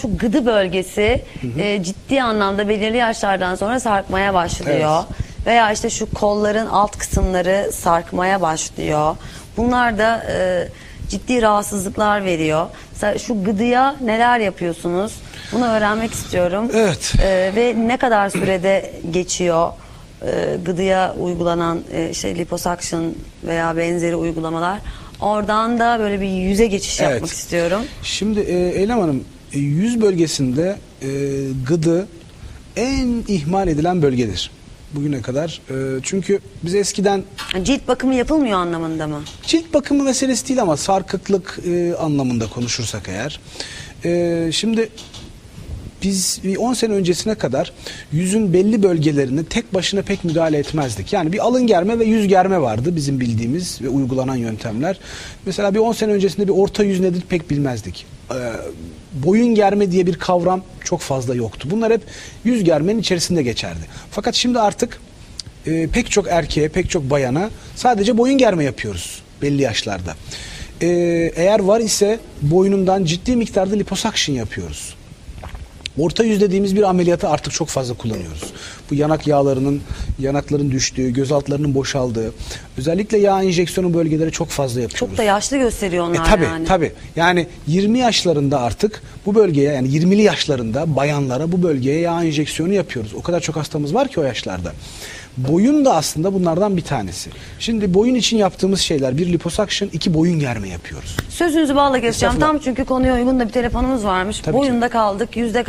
Şu gıdı bölgesi e, ciddi anlamda belirli yaşlardan sonra sarkmaya başlıyor. Veya işte şu kolların alt kısımları sarkmaya başlıyor. Bunlar da e, ciddi rahatsızlıklar veriyor. Mesela şu gıdıya neler yapıyorsunuz? Bunu öğrenmek istiyorum. Evet. E, ve ne kadar sürede geçiyor e, gıdıya uygulanan e, işte liposuction veya benzeri uygulamalar? Oradan da böyle bir yüze geçiş Evet. yapmak istiyorum. Şimdi e, Eylem Hanım yüz bölgesinde e, gıdı en ihmal edilen bölgedir bugüne kadar. E, çünkü biz eskiden Cilt bakımı yapılmıyor anlamında mı? cilt bakımı meselesi değil ama sarkıklık e, anlamında konuşursak eğer. E, şimdi biz bir 10 sene öncesine kadar yüzün belli bölgelerine tek başına pek müdahale etmezdik. Yani bir alın germe ve yüz germe vardı bizim bildiğimiz ve uygulanan yöntemler. Mesela bir 10 sene öncesinde bir orta yüz nedir pek bilmezdik. Ee, boyun germe diye bir kavram çok fazla yoktu. Bunlar hep yüz germenin içerisinde geçerdi. Fakat şimdi artık e, pek çok erkeğe, pek çok bayana sadece boyun germe yapıyoruz belli yaşlarda. Ee, eğer var ise boynundan ciddi miktarda liposuction yapıyoruz. Orta yüz dediğimiz bir ameliyatı artık çok fazla kullanıyoruz. Bu yanak yağlarının, yanakların düştüğü, göz altlarının boşaldığı, özellikle yağ enjeksiyonu bölgeleri çok fazla yapıyoruz. Çok da yaşlı gösteriyor E onlar tabi yani. tabi. Yani 20 yaşlarında artık bu bölgeye yani 20'li yaşlarında bayanlara bu bölgeye yağ enjeksiyonu yapıyoruz. O kadar çok hastamız var ki o yaşlarda. Boyun da aslında bunlardan bir tanesi. Şimdi boyun için yaptığımız şeyler bir liposuction, iki boyun germe yapıyoruz. Sözünüzü bağla. Estağfurullah. Tam çünkü konuya uygun da bir telefonumuz varmış. Tabii ki. Boyunda kaldık, yüzde kaldık.